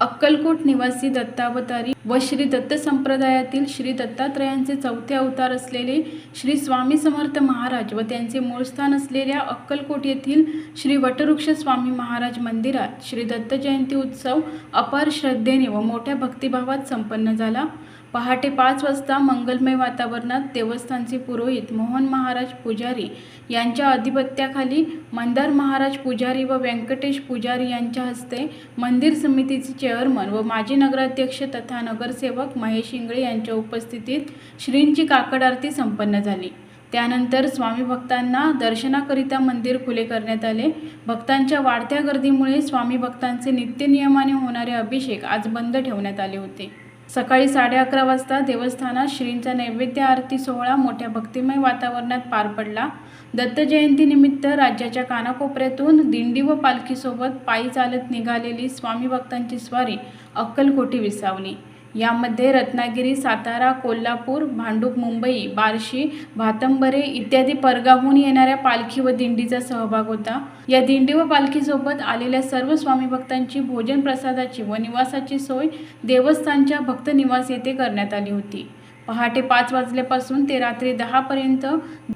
अक्कलकोट निवासी दत्तावतारी व श्री दत्त संप्रदायातील श्री दत्तात्रयांचे चौथे अवतार असलेले श्री स्वामी समर्थ महाराज व त्यांचे मूळ स्थान असलेल्या अक्कलकोट येथील श्री वटवृक्ष स्वामी महाराज मंदिरात श्री दत्त जयंती उत्सव अपार श्रद्धेने व मोठ्या भक्तिभावात संपन्न झाला. पहाटे पाच वाजता मंगलमय वातावरणात देवस्थानचे पुरोहित मोहन महाराज पुजारी यांच्या अधिपत्याखाली मंदार महाराज पुजारी व व्यंकटेश पुजारी यांच्या हस्ते मंदिर समितीचे चेअरमन व माजी नगराध्यक्ष तथा नगरसेवक महेश इंगळे यांच्या उपस्थितीत श्रींची काकड आरती संपन्न झाली. त्यानंतर स्वामी भक्तांना दर्शनाकरिता मंदिर खुले करण्यात आले. भक्तांच्या वाढत्या गर्दीमुळे स्वामी भक्तांचे नित्यनियमाने होणारे अभिषेक आज बंद ठेवण्यात आले होते. सकाळी साडे अकरा वाजता देवस्थानात श्रींचा नैवेद्य आरती सोहळा मोठ्या भक्तिमय वातावरणात पार पडला. दत्त जयंतीनिमित्त राज्याच्या कानाकोपऱ्यातून दिंडी व पालखीसोबत पायी चालत निघालेली स्वामी भक्तांची स्वारी अक्कलकोटी विसावली. यामध्ये रत्नागिरी सातारा कोल्हापूर भांडूप मुंबई बार्शी भातंबरे इत्यादी परगावहून येणाऱ्या पालखी व दिंडीचा सहभाग होता. या दिंडी व पालखीसोबत आलेल्या सर्व स्वामी भक्तांची भोजन प्रसादाची व निवासाची सोय देवस्थानच्या भक्त निवास येथे करण्यात आली होती. पहाटे पाच वाजल्यापासून ते रात्री दहापर्यंत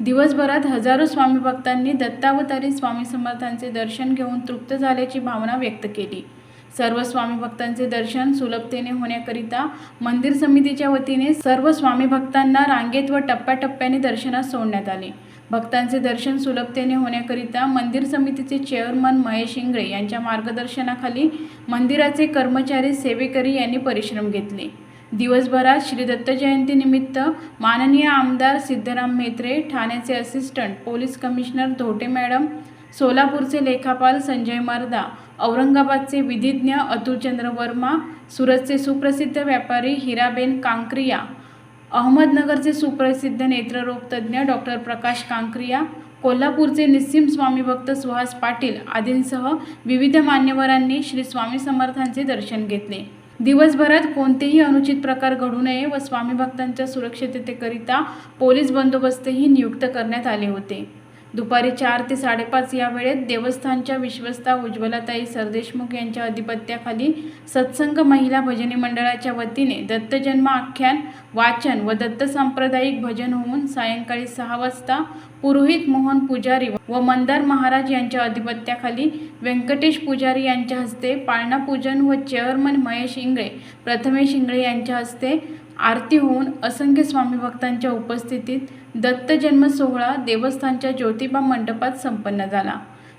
दिवसभरात हजारो स्वामी भक्तांनी दत्तावतारी स्वामी समर्थांचे दर्शन घेऊन तृप्त झाल्याची भावना व्यक्त केली. सर्व स्वामी भक्तांचे दर्शन सुलभतेने होण्याकरिता मंदिर समितीच्या वतीने सर्व स्वामी भक्तांना रांगेत व टप्प्याटप्प्याने दर्शनास सोडण्यात आले. भक्तांचे दर्शन सुलभतेने होण्याकरिता मंदिर समितीचे चेअरमन महेश इंगळे यांच्या मार्गदर्शनाखाली मंदिराचे कर्मचारी सेवेकरी यांनी परिश्रम घेतले. दिवसभरात श्री दत्त जयंतीनिमित्त माननीय आमदार सिद्धराम म्हेत्रे ठाण्याचे assistant police commissioner Dhote madam सोलापूरचे लेखापाल संजय मर्दा औरंगाबादचे विधिज्ञ अतुलचंद्र वर्मा सुरतचे सुप्रसिद्ध व्यापारी हिराबेन कांक्रिया अहमदनगरचे सुप्रसिद्ध नेत्ररोगतज्ञ डॉक्टर प्रकाश कांक्रिया कोल्हापूरचे निस्सिम स्वामी भक्त सुहास पाटील आदींसह विविध मान्यवरांनी श्री स्वामी समर्थांचे दर्शन घेतले. दिवसभरात कोणतेही अनुचित प्रकार घडू नये व स्वामी भक्तांच्या सुरक्षिततेकरिता पोलीस बंदोबस्तही नियुक्त करण्यात आले होते. दुपारी चार ते साडेपाच या वेळेत देवस्थानच्या विश्वस्ता उज्ज्वलाताई सरदेशमुख यांच्या अधिपत्याखाली सत्संग महिला भजनी मंडळाच्या वतीने दत्तजन्म आख्यान वाचन व दत्त सांप्रदायिक भजन होऊन सायंकाळी सहा वाजता पुरोहित मोहन पुजारी व मंदार महाराज यांच्या अधिपत्याखाली व्यंकटेश पुजारी यांच्या हस्ते पाळणा पूजन व चेअरमन महेश इंगळे प्रथमेश इंगळे यांच्या हस्ते आरती होऊन असंख्य स्वामी भक्तांच्या उपस्थितीत दत्त जन्म सोहळा देवस्थानच्या ज्योतिबा मंडपात संपन्न झाला.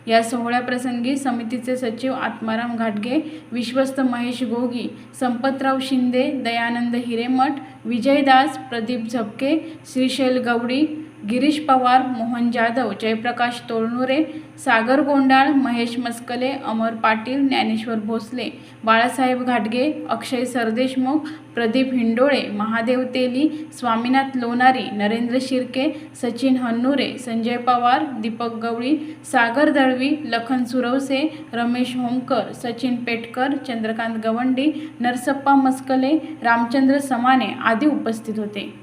या सोहळ्याप्रसंगी समितीचे सचिव आत्माराम घाटगे विश्वस्त महेश गोगी संपतराव शिंदे दयानंद हिरेमठ विजयदास प्रदीप झपके श्रीशैल गवडी गिरीश पवार मोहन जाधव जयप्रकाश तोळनुरे सागर गोंडाळ महेश मस्कले अमर पाटील ज्ञानेश्वर भोसले बाळासाहेब घाटगे अक्षय सरदेशमुख प्रदीप हिंडोळे महादेव तेली स्वामीनाथ लोणारी नरेंद्र शिर्के सचिन हन्नुरे संजय पवार दीपक गवळी सागर दळवी लखन सुरवसे रमेश होमकर सचिन पेटकर चंद्रकांत गवंडी नरसप्पा मस्कले रामचंद्र समाने आदी उपस्थित होते.